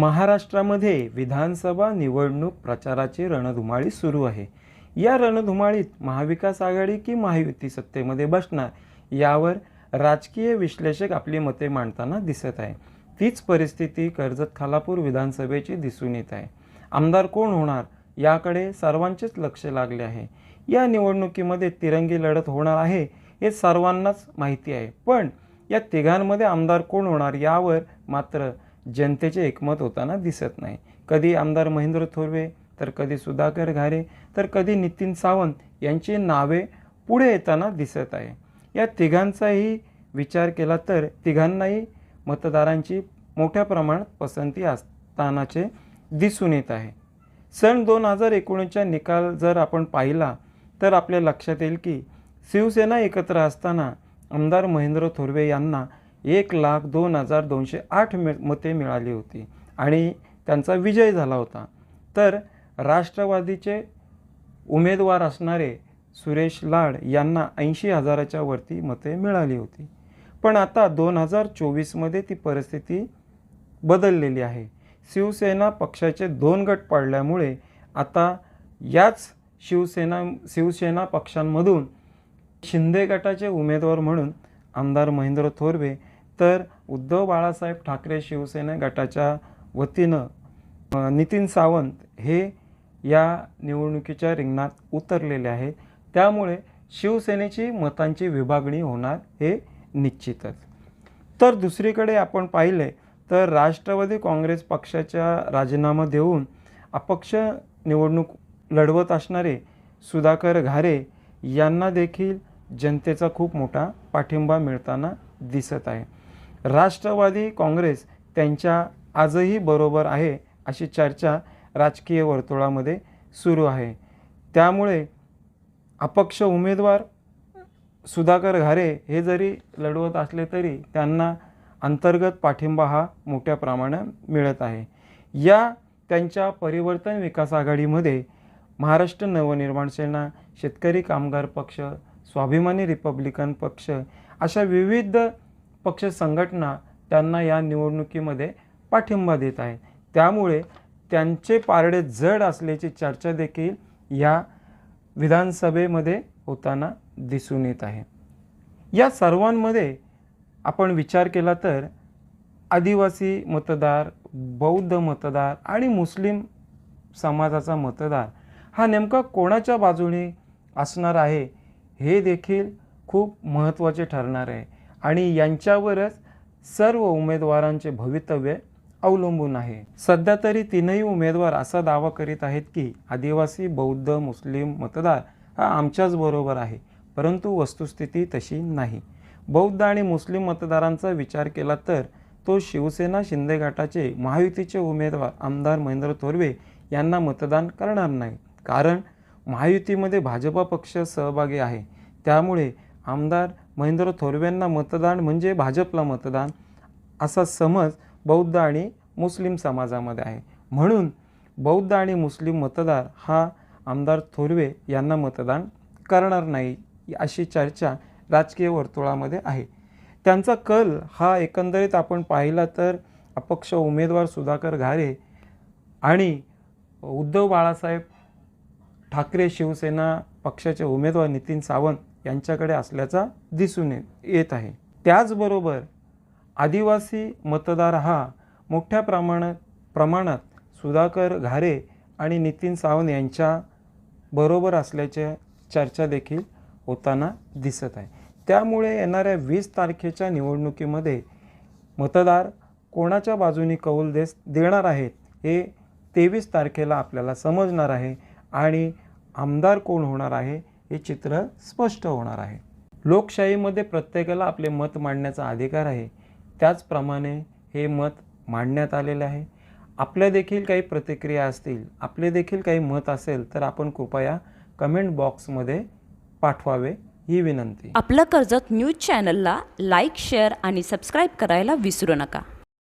महाराष्ट्रामध्ये विधानसभा निवडणूक प्रचाराची रणधुमाळी सुरू आहे. या रणधुमाळीत महाविकास आघाडी की महायुती सत्तेमध्ये बसणार यावर राजकीय विश्लेषक आपली मते मांडताना दिसत आहे. तीच परिस्थिती कर्जत खालापूर विधानसभेची दिसून येत आहे. आमदार कोण होणार याकडे सर्वांचेच लक्ष लागले आहे. या निवडणुकीमध्ये तिरंगी लढत होणार आहे हे सर्वांनाच माहिती आहे. पण या तिघांमध्ये आमदार कोण होणार यावर मात्र जनतेचे एकमत होताना दिसत नाही. कधी आमदार महेंद्र थोरवे तर कधी सुधाकर घारे तर कधी नितीन सावंत यांची नावे पुढे येताना दिसत आहे. या तिघांचाही विचार केला तर तिघांनाही मतदारांची मोठ्या प्रमाणात पसंती असतानाचे दिसून येत आहे. सन दोन हजार एकोणीसचा निकाल जर आपण पाहिला तर आपल्या लक्षात येईल की शिवसेना एकत्र असताना आमदार महेंद्र थोरवे यांना एक लाख दोन हजार दोनशे आठ मि मते मिळाली होती. आणि त्यांचा विजय झाला होता. तर राष्ट्रवादीचे उमेदवार असणारे सुरेश लाड यांना ऐंशी हजाराच्या वरती मते मिळाली होती. पण आता दोन हजार चोवीसमध्ये ती परिस्थिती बदललेली आहे. शिवसेना पक्षाचे दोन गट पाडल्यामुळे आता याच शिवसेना शिवसेना पक्षांमधून शिंदे गटाचे उमेदवार म्हणून आमदार महेंद्र थोरवे तर उद्धव बाळासाहेब ठाकरे शिवसेना गटाच्या वतीनं नितीन सावंत हे या निवडणुकीच्या रिंगणात उतरलेले आहेत. त्यामुळे शिवसेनेची मतांची विभागणी होणार हे निश्चितच. तर दुसरीकडे आपण पाहिले तर राष्ट्रवादी काँग्रेस पक्षाच्या राजीनामा देऊन अपक्ष निवडणूक लढवत असणारे सुधाकर घारे यांना देखील जनतेचा खूप मोठा पाठिंबा मिळताना दिसत आहे. राष्ट्रवादी काँग्रेस त्यांच्या आजही बरोबर आहे अशी चर्चा राजकीय वर्तुळामध्ये सुरू आहे. त्यामुळे अपक्ष उमेदवार सुधाकर घारे हे जरी लढवत असले तरी त्यांना अंतर्गत पाठिंबा हा मोठ्या प्रमाणात मिळत आहे. या त्यांच्या परिवर्तन विकास आघाडीमध्ये महाराष्ट्र नवनिर्माण सेना शेतकरी कामगार पक्ष स्वाभिमानी रिपब्लिकन पक्ष अशा विविध पक्ष संघटना त्यांना या निवडणुकीमध्ये पाठिंबा देत आहे. त्यामुळे त्यांचे पारडे जड असल्याची चर्चा देखील या विधानसभेमध्ये होताना दिसून येत आहे. या सर्वांमध्ये आपण विचार केला तर आदिवासी मतदार बौद्ध मतदार आणि मुस्लिम समाजाचा मतदार हा नेमका कोणाच्या बाजूने असणार आहे हे देखील खूप महत्त्वाचे ठरणार आहे. आणि यांच्यावरच सर्व उमेदवारांचे भवितव्य अवलंबून आहे. सध्या तरी तीनही उमेदवार असा दावा करीत आहेत की आदिवासी बौद्ध मुस्लिम मतदार हा आमच्याच बरोबर आहे परंतु वस्तुस्थिती तशी नाही. बौद्ध आणि मुस्लिम मतदारांचा विचार केला तर तो शिवसेना शिंदे गटाचे महायुतीचे उमेदवार आमदार महेंद्र थोरवे यांना मतदान करणार नाही. कारण महायुतीमध्ये भाजपा पक्ष सहभागी आहे. त्यामुळे आमदार महेंद्र थोरवेंना मतदान म्हणजे भाजपला मतदान असा समज बौद्ध आणि मुस्लिम समाजामध्ये आहे. म्हणून बौद्ध आणि मुस्लिम मतदार हा आमदार थोरवे यांना मतदान करणार नाही अशी चर्चा राजकीय वर्तुळामध्ये आहे. त्यांचा कल हा एकंदरीत आपण पाहिला तर अपक्ष उमेदवार सुधाकर घारे आणि उद्धव बाळासाहेब ठाकरे शिवसेना पक्षाचे उमेदवार नितीन सावंत यांच्याकडे असल्याचा दिसून येत आहे. त्याचबरोबर आदिवासी मतदार हा मोठ्या प्रमाणात प्रमाणात सुधाकर घारे आणि नितीन सावंत यांच्या बरोबर असल्याच्या चर्चा देखील होताना दिसत आहे. त्यामुळे येणाऱ्या वीस तारखेच्या निवडणुकीमध्ये मतदार कोणाच्या बाजूने कौल देस देणार आहेत हे तेवीस तारखेला आपल्याला समजणार आहे आणि आमदार कोण होणार आहे हे चित्र स्पष्ट होणार आहे. लोकशाहीमध्ये प्रत्येकाला आपले मत मांडण्याचा अधिकार आहे. त्याचप्रमाणे हे मत मांडण्यात आलेले आहे. आपल्या देखील काही प्रतिक्रिया असतील आपले देखील काही मत असेल तर आपण कृपया कमेंट बॉक्समध्ये पाठवावे ही विनंती. आपलं कर्जत न्यूज चॅनलला लाईक शेअर आणि सबस्क्राईब करायला विसरू नका.